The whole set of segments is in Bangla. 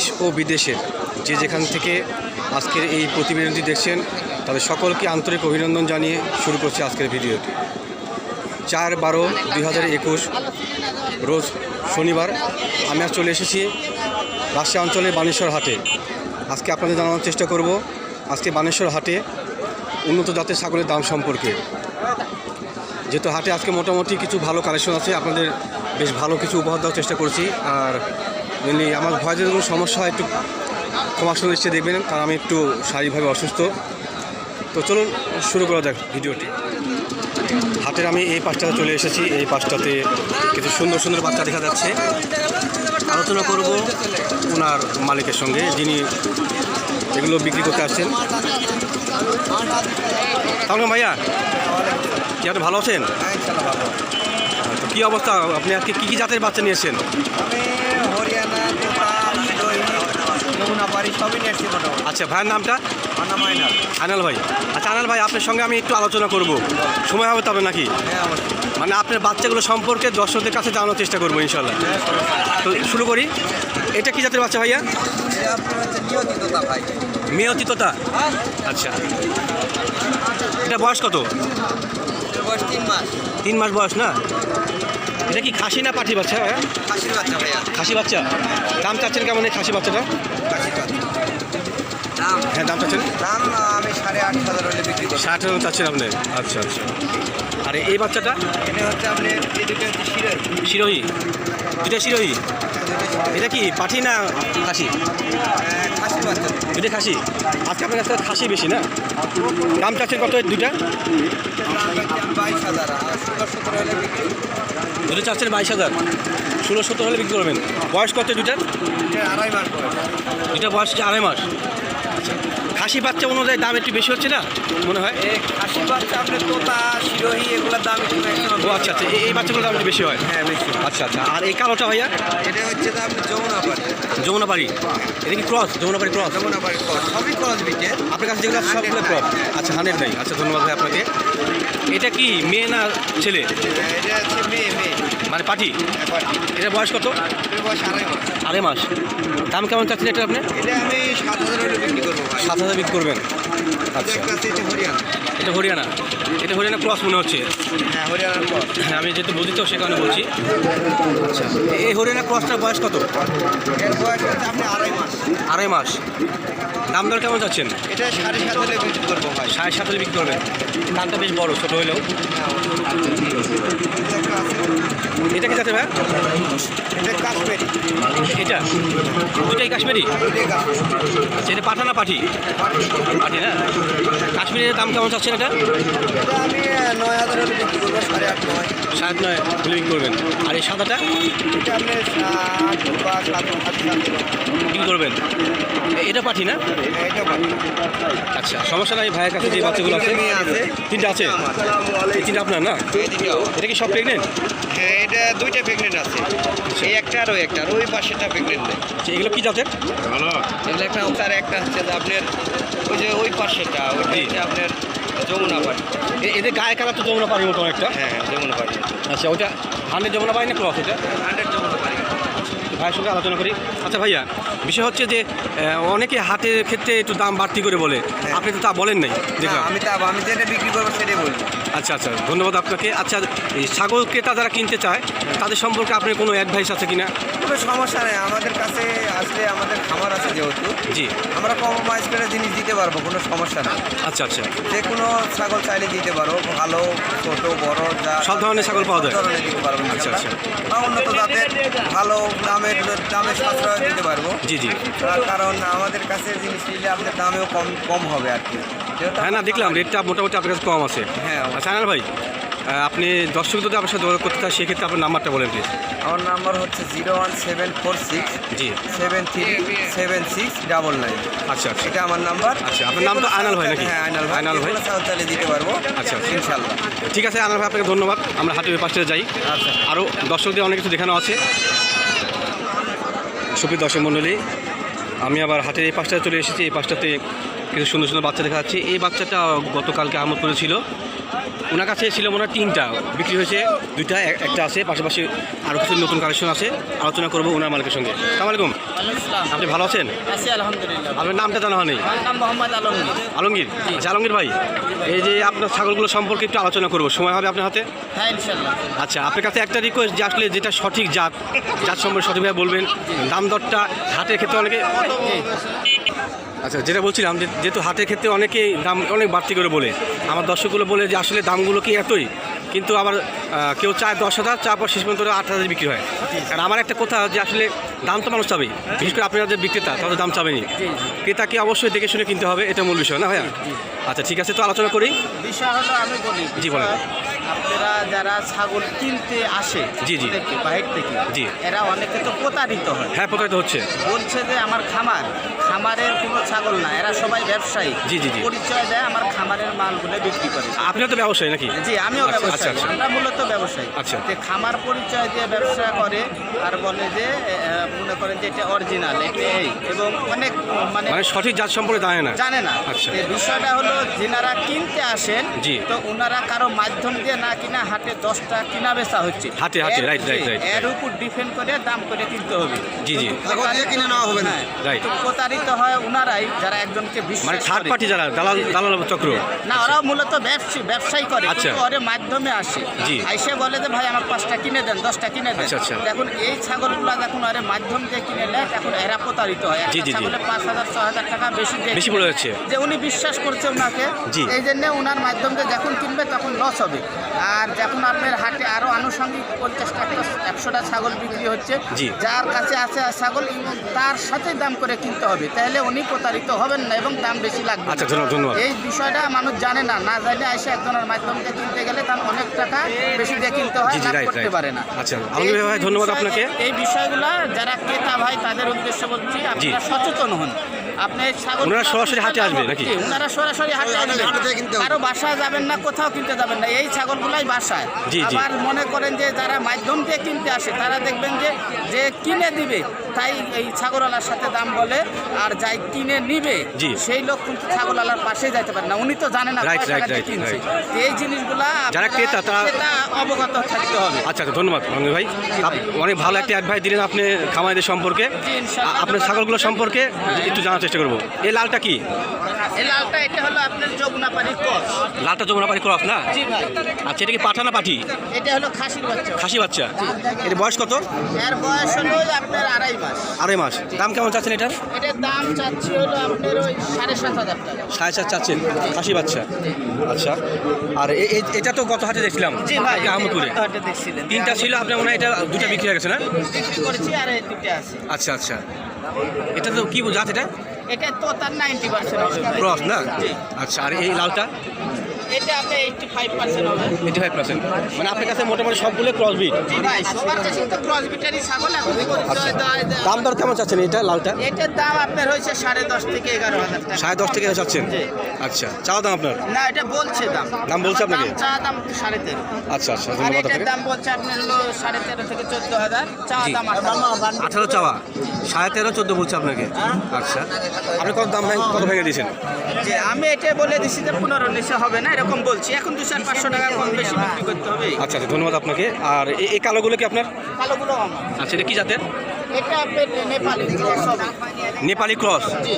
দেশ ও বিদেশের যে যেখান থেকে আজকের এই প্রতিবেদনটি দেখছেন, তাদের সকলকে আন্তরিক অভিনন্দন জানিয়ে শুরু করছি আজকের ভিডিওটি। চার বারো দুই রোজ শনিবার আমি আজ চলে এসেছি রাজশাহী অঞ্চলের বানেশ্বর হাটে। আজকে আপনাদের জানানোর চেষ্টা করব, আজকে বানেশ্বর হাটে উন্নত জাতের ছাগলের দাম সম্পর্কে। যেহেতু হাটে আজকে মোটামুটি কিছু ভালো কালেকশন আছে, আপনাদের বেশ ভালো কিছু উপহার দেওয়ার চেষ্টা করছি। আর মেনলি আমার ভয়ের কোনো সমস্যা হয় একটু ক্ষমা সুনিশ্চয় দেখবেন কারণ আমি একটু শারীরিকভাবে অসুস্থ। তো চলুন শুরু করা যাক ভিডিওটি। হাটের আমি এই পাশটাতে চলে এসেছি এই পাশটাতে কিছু সুন্দর সুন্দর বাচ্চা দেখা যাচ্ছে। আলোচনা করব ওনার মালিকের সঙ্গে যিনি এগুলো বিক্রি করতে আসছেন। তাহলে ভাইয়া কি আপনি ভালো আছেন? তো কী অবস্থা? আপনি আজকে কী কী জাতের বাচ্চা নিয়েছেন যমুনাপাড়ি সবই নিয়েছি মোটামুটি। আচ্ছা ভাইয়ের নামটা? আনা আনাল ভাই। আচ্ছা আনাল ভাই আপনার সঙ্গে আমি একটু আলোচনা করব। সময় হবে তবে নাকি? হ্যাঁ অবশ্যই। মানে আপনার বাচ্চাগুলো সম্পর্কে দর্শকদের কাছে জানানোর চেষ্টা করব ইনশাল্লাহ তো শুরু করি। এটা কি জাতের বাচ্চা ভাইয়া? মেয়তিততা আচ্ছা। এটা বয়স কত? বয়স তিন মাস। তিন মাস বয়স না? এটা কি খাসি না পাঠি বাচ্চা? ভাইয়া? খাসির বাচ্চা ভাইয়া। খাসি বাচ্চা? দাম চাচ্ছেন কেমন এই খাসি বাচ্চাটা দাম? হ্যাঁ দাম চাচ্ছেন? দাম আমি সাড়ে আট হাজার হলে বিক্রি করছি। ষাট হাজার চাচ্ছেন আপনি? আচ্ছা আচ্ছা। আর এই বাচ্চাটা? এটা হচ্ছে আপনি এই দুটো হচ্ছে শিরের শিরোহী। দুটা শিরোহী? এটা কি পাঠি না খাসি? বাচ্চা। দুটা খাসি? আজকে আপনার কাছে খাসি বেশি না? দাম চাচ্ছেন কত দুইটা? বাইশ হাজার। আর সতেরো হলে বিক্রি। দুটো চাচ্ছেন বাইশ হাজার। ষোলো সত্তর হলে বিক্রি করবেন। বয়স কত দুইটার? এটা আড়াই মাস বয়স। দুইটা বয়স আড়াই মাস? খাসি বাচ্চা অনুযায়ী দাম একটু বেশি হচ্ছে না মনে হয়? খাসির বাচ্চা আপনার তোতা শিরোহী এগুলোর দাম একটু ও আচ্ছা আচ্ছা এই- বাচ্চাগুলোর দাম একটু বেশি হয়? হ্যাঁ বেশি আচ্ছা আচ্ছা আর এই কালোটা ভাইয়া? এটা হচ্ছে যমুনাপাড়ি যমুনাপাড়ি। এটা কি cross? Jamunapari cross? Jamunapari cross. সবই ক্রস আপনার কাছে যেগুলো সবগুলো ক্রস? আচ্ছা হান্ড্রেড নাই আচ্ছা ধন্যবাদ ভাই আপনাকে। এটা কি মেয়ে না ছেলে? এটা হচ্ছে মেয়ে মেয়ে। মানে পাটি এটা বয়স কত? আড়াই মাস। দাম কেমন চাচ্ছেন এটা আপনি? সাত হাজার বিক্রি সাত হাজার বিক্রি করবেন। আচ্ছা এটা হরিয়ানা। এটা হরিয়ানা ক্রস মনে হচ্ছে। হ্যাঁ হরিয়ানার ক্রস হ্যাঁ আমি যেহেতু বুঝি তো সে কারণে বলছি। আচ্ছা এই হরিয়ানা ক্রসটার বয়স কত? এর বয়স হচ্ছে আপনি আড়াই মাস। আড়াই মাস। দাম দর কেমন যাচ্ছেন এটা সাড়ে সাত হলে বিক্রি করব ভাই। সাড়ে সাত হাজার বিক্রি করবেন। দামটা বেশ বড় ছোটো হলেও এটা কি যাচ্ছে ভাই? এটা কাশ্মীরি। এটা? দুটাই কাশ্মীরি? আচ্ছা এটা পাঠা না পাঠি? পাঠি। না? কাশ্মীরের দাম কেমন চাচ্ছেন এটা? এটা আমি নয় হাজার হলে বিক্রি করব সাড়ে আট নয়। সাত নয় বিক্রি করবেন। আর এই সাদাটা? এটা আপনি সাত বা সাত সাত সাত বিক্রি করবেন? এটা পাঠি না? হ্যাঁ, আচ্ছা সমস্যা নাই ভাইয়ের কাছে যে বাচ্চাগুলো আছে। তিনটে আছে। তিনটা আপনার না? এটা কি সব প্রেগনেন্ট হ্যাঁ এটা দুইটা প্রেগনেন্ট আছে। এই একটা আর ওই একটা আর ওই পাশেটা প্রেগনেন্ট নেই আচ্ছা এগুলো কি জাতের? এগুলো একটা হচ্ছে আর একটা হচ্ছে যে আপনার ওই যে ওই পাশেটা ওইটা জি। আপনার যমুনা পাড়ি। এদের গায়ে কালার তো যমুনা পাড়ির মতো একটা? হ্যাঁ হ্যাঁ যমুনা পাড়ি আচ্ছা ওটা হান্ড্রেড যমুনা পাড়ি না ক্রস এটা হান্ড্রেড যমুনা পাড়ি। ভাইয়ের সঙ্গে আলোচনা করি। আচ্ছা ভাইয়া বিষয় হচ্ছে যে অনেকে হাটের ক্ষেত্রে একটু দাম বাড়তি করে বলে। আপনি তো তা বলেন নাই আমি তা আমি যেটা বিক্রি করব সেটাই বলব আচ্ছা আচ্ছা ধন্যবাদ আপনাকে। আচ্ছা এই ছাগল ক্রেতা যারা কিনতে চায় তাদের সম্পর্কে আপনার কোনো অ্যাডভাইস আছে কি না কোনো সমস্যা নেই আমাদের কাছে আসলে আমাদের খামার আছে যেহেতু। জি। আমরা কম্প্রোমাইজ করে জিনিস দিতে পারব কোনো সমস্যা নেই। আচ্ছা আচ্ছা। যে কোনো ছাগল চাইলে দিতে পারো ভালো ছোট বড় যা সব ধরনের ছাগল পাওয়া যায়? ধরনের দিতে পারব আচ্ছা, আচ্ছা। উন্নত জাতের ভালো দামের দামের সাশ্রয় দিতে পারব। জি জি। তার কারণ আমাদের কাছে জিনিস নিলে আপনার দামেও কম কম হবে আর কি। হ্যাঁ না দেখলাম রেটটা মোটামুটি আপনার কাছে কম আছে। হ্যাঁ আচ্ছা ভাই আপনি দর্শক যদি আপনার সাথে যোগাযোগ করতে চান সেক্ষেত্রে আপনার নাম্বারটা বলেন প্লিজ আমার নাম্বার হচ্ছে zero one seven four six জি। Seven three seven six double nine. আচ্ছা আচ্ছা। এটা আমার নাম্বার। আচ্ছা, আপনার নাম তো আয়নাল ভাই নাকি? হ্যাঁ আয়নাল ভাই। আয়নাল ভাই। চাইলে দিতে পারব। আচ্ছা, আচ্ছা। ইনশাল্লাহ ঠিক আছে আনার ভাই আপনাকে ধন্যবাদ। আমরা হাটের পাশে যাই। আচ্ছা। আরও দর্শকদের অনেক কিছু দেখানো আছে। সুপ্রিয় দর্শক মণ্ডলী আমি আবার হাটের এই পাশটাতে চলে এসেছি। এই পাশটাতে কিছু সুন্দর সুন্দর বাচ্চা দেখা যাচ্ছে। এই বাচ্চাটা গতকালকে আমোদ করেছিল। ওনার কাছে ছিল মনে হয় তিনটা। বিক্রি হয়েছে দুইটা একটা আছে পাশাপাশি আরও কিছু নতুন কালেকশন আছে। আলোচনা করব ওনার মালিকের সঙ্গে। সালাম আলাইকুম। আপনি ভালো আছেন? আলহামদুলিল্লাহ। আপনার নামটা জানা হয়নি? আলমগীর। আলমগীর? আচ্ছা আলমগীর ভাই এই যে আপনার ছাগলগুলো সম্পর্কে একটু আলোচনা করব। সময় হবে আপনার হাতে? হ্যাঁ আচ্ছা আপনার কাছে একটা রিকোয়েস্ট যে আসলে যেটা সঠিক জাত জাত সম্পর্কে সঠিকভাবে বলবেন। দাম দরটা হাটের ক্ষেত্রে অনেকে আচ্ছা যেটা বলছিলাম যে যেহেতু হাটের ক্ষেত্রে অনেকেই দাম অনেক বাড়তি করে বলে আমার দর্শকগুলো বলে যে আসলে দামগুলো কি এতই? কিন্তু আবার কেউ চায় দশ হাজার চার পর শেষ পর্যন্ত আট হাজার বিক্রি হয়। আর আমার একটা কথা যে আসলে দাম তো মানুষ চাবেই বিশেষ করে আপনারা যে বিক্রেতা তাদের দাম চাবেনি ক্রেতাকে অবশ্যই দেখে শুনে কিনতে হবে এটা মূল বিষয় না ভাইয়া? আচ্ছা ঠিক আছে তো আলোচনা করি। বিষয় হলো আমি বলি জি, বলেন। আপনারা যারা ছাগল কিনতে আসে জি, জি। বাহির থেকে জি। এরা অনেকে তো প্রতারিত হয় হ্যাঁ প্রতারিত হচ্ছে বলছে যে আমার খামার খামারের কোনো ছাগল না এরা সবাই ব্যবসায়ী জি, জি, জি। পরিচয় দেয় আমার খামারের মালগুলো বিক্রি করে আপনিও তো ব্যবসায়ী নাকি জি আমিও আচ্ছা, ব্যবসায়ী আচ্ছা, আচ্ছা। আমরা মূলত ব্যবসায়ী আচ্ছা। যে খামার পরিচয় দিয়ে ব্যবসা করে আর বলে যে মনে করেন যে এটা অরিজিনাল এটা এই এবং অনেক মানে মানে সঠিক জাত সম্পর্কে জানে না জানে না আচ্ছা। এই বিষয়টা হলো যেনারা কিনতে আসেন জি। তো ওনারা কারও মাধ্যম দিয়ে না কিনা হাটে দশটা কিনা বেচা হচ্ছে হাটে, হাটে, রাইট রাইট right. এর উপর ডিপেন্ড করে দাম করে কিনতে হবে জি জি কিনে নেওয়া হবে না Right. প্রতারিত হয় ওনারাই যারা একজনকে বিশ্বাস মানে থার্ড পার্টি যারা দালাল দালাল চক্র না ওরাও মূলত ব্যবসায়ী ব্যবসায়ী করে আচ্ছা। কিন্তু ওর মাধ্যমে আসে জি। আইসে বলে যে ভাই আমার পাঁচটা কিনে দেন দশটা কিনে দেন আচ্ছা, আচ্ছা। দেখুন এই ছাগলগুলো যখন ওর মাধ্যম দিয়ে কিনে নেয় এখন এরা প্রতারিত হয় জি, জি, জি। ছাগলে পাঁচ হাজার ছ হাজার টাকা বেশি দিয়ে বেশি পড়ে যাচ্ছে। যে উনি বিশ্বাস করছে ওনাকে জি। এই জন্য ওনার মাধ্যম দিয়ে যখন কিনবে তখন লস হবে আর যখন আপনার হাটে আরও আনুষঙ্গিক পঞ্চাশটা একশোটা ছাগল বিক্রি হচ্ছে যার কাছে আছে ছাগল তার সাথে দাম করে কিনতে হবে তাহলে উনি প্রতারিত হবেন না এবং দাম বেশি লাগবে। আচ্ছা। এই বিষয়টা মানুষ জানে না না জানে এসে একজনের মাধ্যমে কিনতে গেলে তার অনেক টাকা বেশি দিয়ে কিনতে হয় লাভ করতে পারে না আচ্ছা, ধন্যবাদ আপনাকে। এই বিষয়গুলো যারা ক্রেতা ভাই তাদের উদ্দেশ্য বলছি আপনারা সচেতন হন ওনারা সরাসরি হাটে আসবে নাকি? ওনারা সরাসরি হাটে আসবে। কারও বাসায় যাবেন না কোথাও কিনতে যাবেন না। এই ছাগলগুলাই বাসায়। আবার মনে করেন যে যারা মাধ্যম দিয়ে কিনতে আসে তারা দেখবেন যে যে কিনে দিবে তাই এই ছাগলওয়ালার সাথে দাম বলে আর যাই কিনে নিবে জি। সেই লোক কিন্তু ছাগলওয়ালার পাশে যাইতে পারে না। উনি তো জানে না রাইট রাইট রাইট. এই জিনিসগুলা যারা ক্রেতা তারা- অবগত থাকতে হবে। আচ্ছা ধন্যবাদ ভাই। অনেক ভালো একটা অ্যাডভাইস দিলেন আপনি খামারিদের সম্পর্কে। আপনার ছাগলগুলো সম্পর্কে একটু জানার চেষ্টা করব। এই লালটা কি? এই লালটা এটা হলো আপনার যমুনাপাড়ি কস লালটা যমুনাপাড়ি ক্রস না? জি ভাই। আচ্ছা এটা কি পাঠা না পাঠি? এটা হলো খাসির বাচ্চা। খাসি বাচ্চা। এর বয়স কত? এর বয়স হলো আপনার আড়াই মাস। আড়াই মাস। দাম কেমন চাচ্ছেন এটার? এটার দাম চাচ্ছি হলো আপনার ওই সাড়ে সাত হাজার টাকা। সাড়ে চার চাচ্ছেন? খাসি বাচ্চা। আচ্ছা। আর এটা তো গত হাটে দেখছিলাম। জি ভাই আহমদপুরে। তিনটা ছিল আপনার মনে হয় এটা দুটা বিক্রি হয়ে গেছে না? বিক্রি করেছি আর এই আছে। আচ্ছা আচ্ছা। এটা তো কি জাত এটা? এটা তো তার নাইনটি পার্সেন্ট। ক্রস না। আচ্ছা আর এই লালটা এটা ফাইভ পার্সেন্ট হবে। এইটি ফাইভ পার্সেন্ট মানে আপনার কাছে মোটামুটি সবগুলো ভাই সবার কাছে তো ছাগল এখন দেওয়া- দাম দর কেমন চাচ্ছেন এটা লালটা এটার দাম আপনার হয়েছে সাড়ে দশ থেকে এগারো হাজার টাকা। সাড়ে দশ থেকে চাচ্ছেন? জি। আচ্ছা চাওয়া দাম আপনার? না এটা বলছে দাম। দাম বলছে আপনাকে? চা দাম সাড়ে তেরো। আচ্ছা আচ্ছা ধন্যবাদ আপনাকে। দাম বলছে আপনার হলো থেকে চা। দাম চাওয়া। বলছে আপনাকে। আচ্ছা। আপনি কত দাম ভাই- কত ভেঙে দিয়েছেন? যে আমি এটা বলে দিছি যে পনেরো নিচে হবে না এরকম বলছি। এখন দু চার পাঁচশো টাকা কম বেশি বিক্রি করতে হবে। আচ্ছা আচ্ছা ধন্যবাদ আপনাকে। আর এই- এই কালোগুলো কি আপনার? কালোগুলো আমার। আচ্ছা এটা কি জাতের? এটা আপনার নেপালি সব নেপালি ক্রস জি।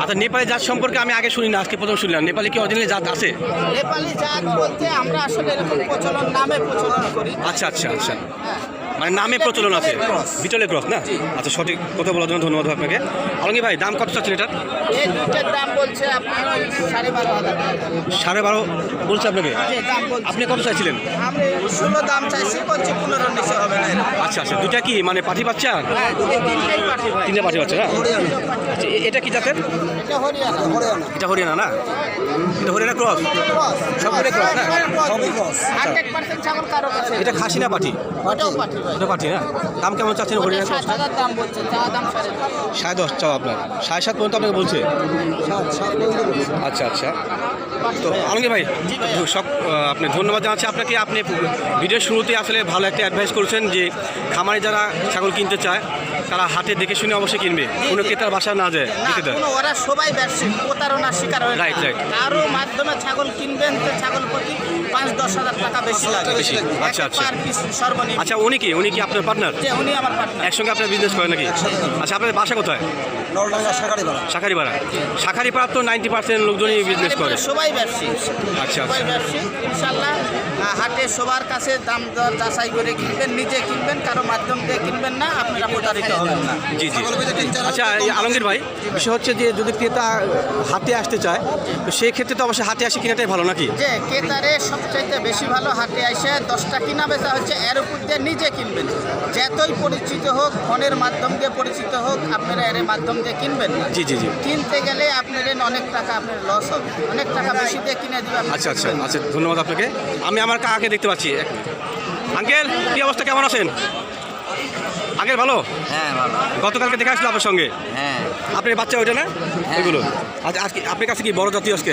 আচ্ছা নেপালি জাত সম্পর্কে আমি আগে শুনি না আজকে প্রথম শুনলাম। নেপালি কি অরিজিনাল জাত আছে? নেপালি জাত বলতে আমরা আসলে এরকম প্রচলন নামে প্রচলন করি। আচ্ছা আচ্ছা আচ্ছা। হ্যাঁ। মানে নামে প্রচলন আছে। বিটলের ক্রস। না? আচ্ছা সঠিক কথা বলার জন্য ধন্যবাদ আপনাকে। আলমগীর ভাই দাম কত চাচ্ছেন এটার? দাম বলছে সাড়ে বারো বলছে আপনাকে? আপনি কত চাইছিলেন? দাম চাইছি। আচ্ছা আচ্ছা দুটা কি মানে পাঠি বাচ্চা? হ্যাঁ পাঠি ভাই তিনটা পাঠি বাচ্চা না? আচ্ছা এটা কি জাতের? এটা হরিয়ানা না? এটা হরিয়ানা ক্রস? সবগুলো cross না? কাছে। এটা খাসি না পাঠি। ওটা পাঠি না দাম কেমন চাচ্ছেন দাম সাড়ে দশ চাও আপনার। সাড়ে সাত পর্যন্ত আপনাকে বলছে? আচ্ছা আচ্ছা। তো আলমগীর ভাই সব আপনি ধন্যবাদ জানাচ্ছি আপনাকে। আপনি ভিডিওর শুরুতে আসলে ভালো একটা অ্যাডভাইস করেছেন যে খামারে যারা ছাগল কিনতে চায় তারা হাটে দেখে শুনে অবশ্যই কিনবে। কোনো ক্রেতার বাসা না যায় ওরা সবাই ব্যবসায়িক প্রতারণার শিকার হয় Right, right. কারও মাধ্যমে ছাগল কিনবেন তো ছাগল প্রতি পাঁচ দশ হাজার টাকা বেশি লাগে। বেশি, আচ্ছা, আচ্ছা। সর্বনিম্ন। আচ্ছা উনি কি? উনি কি আপনার পার্টনার যে উনি আমার পার্টনার একসঙ্গে আপনার বিজনেস করেন নাকি? আচ্ছা আপনার বাসা কোথায়? নলডাঙ্গা শাকারি বাড়া শাখারি পাড়া শাখারি পাড়া তো নাইনটি পার্সেন্ট লোকজনই বিজনেস করে। সবাই ব্যবসায়ী আচ্ছা, সবাই আচ্ছা। ব্যবসায়ী ইনশাল্লাহ হাটে সবার কাছে দাম দর যাচাই করে কিনবেন নিজে কিনবেন কারও মাধ্যম দিয়ে কিনবেন না আপনারা প্রতারিত হবেন না। জি জি। আচ্ছা আলমগীর ভাই বিষয় হচ্ছে যে যদি ক্রেতা হাতে আসতে চায় তো সেই ক্ষেত্রে তো অবশ্যই হাতে আসে কিনাটাই ভালো নাকি? যে ক্রেতারে সবচাইতে বেশি ভালো হাতে এসে দশটা কিনা বেচা হচ্ছে এর উপর দিয়ে নিজে কিনবেন। যতই পরিচিত হোক ফোনের মাধ্যম দিয়ে পরিচিত হোক আপনারা এর মাধ্যম দিয়ে কিনবেন না। জি জি জি। কিনতে গেলে আপনার অনেক টাকা আপনার লস হবে। অনেক টাকা বেশি দিয়ে কিনে দিবে আপনি আচ্ছা আচ্ছা আচ্ছা ধন্যবাদ আপনাকে। আমি আমার কাকাকে দেখতে পাচ্ছি। আঙ্কেল কি অবস্থা? কেমন আছেন? আঙ্কেল ভালো? হ্যাঁ ভালো। গতকালকে দেখা আসলো আপনার সঙ্গে? হ্যাঁ। আপনার বাচ্চা ওইটা না? এগুলো আচ্ছা আজকে আপনার কাছে কি বড় জাতীয় আজকে?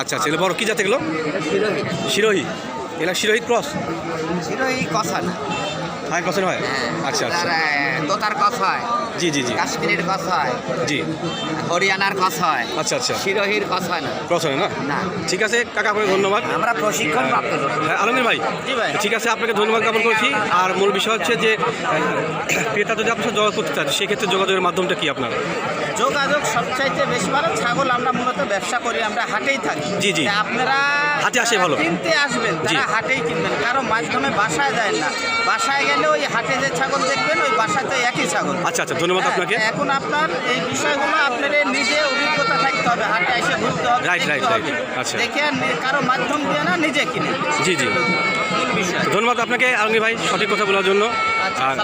আচ্ছা আচ্ছা এগুলো বড়। কি জাতি এগুলো? শিরোহী। এগুলো শিরোহী ক্রস? শিরোহী কথা না। ফাইভ পার্সেন্ট হয়? আচ্ছা আচ্ছা। দোতার কথা হয়। জি জি জি। কাশ্মীরের কথা হয়। জি। হরিয়ানার কথা হয়। আচ্ছা আচ্ছা। শিরোহির কথা হয় না। ক্রস হয় না? না। ঠিক আছে কাকা আপনাকে ধন্যবাদ। আমরা প্রশিক্ষণ প্রাপ্ত। হ্যাঁ, আলমগীর ভাই জি ভাই। ঠিক আছে আপনাকে ধন্যবাদ জ্ঞাপন করছি। আর মূল বিষয় হচ্ছে যে ক্রেতা যদি আপনার যোগাযোগ করতে চান সেক্ষেত্রে যোগাযোগের মাধ্যমটা কি আপনার? যোগাযোগ সবচাইতে বেশি ভালো ছাগল আমরা মূলত ব্যবসা করি আমরা হাটেই থাকি। জি, জি। আপনারা হাটে আসে ভালো। কিনতে আসবেন জি। হাটেই কিনবেন কারও মাঝখানে বাসায় যায় না। বাসায় গেলে ওই হাটে যে ছাগল দেখবেন ওই বাসাতে একই ছাগল। আচ্ছা আচ্ছা ধন্যবাদ হ্যাঁ, আপনাকে। এখন আপনার এই বিষয়গুলো আপনার নিজে অভিজ্ঞতা থাকতে হবে হাটে এসে ঘুরতে হবে right, হবে। right. আচ্ছা। দেখে কারও মাধ্যম দিয়ে না নিজে কিনে। জি জি। ধন্যবাদ আপনাকে আলমগীর ভাই সঠিক কথা বলার জন্য। আচ্ছা আর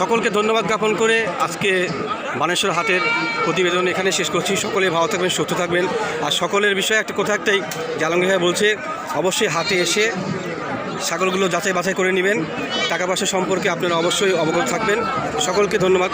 সকলকে ধন্যবাদ জ্ঞাপন করে আজকে বানেশ্বর হাটের প্রতিবেদন এখানে শেষ করছি। সকলে ভালো থাকবেন সুস্থ থাকবেন। আর সকলের বিষয়ে একটা কথা একটাই যে আলমগীর ভাই বলছে অবশ্যই হাটে এসে ছাগলগুলো যাচাই বাছাই করে নেবেন। টাকা পয়সা সম্পর্কে আপনারা অবশ্যই অবগত থাকবেন। সকলকে ধন্যবাদ।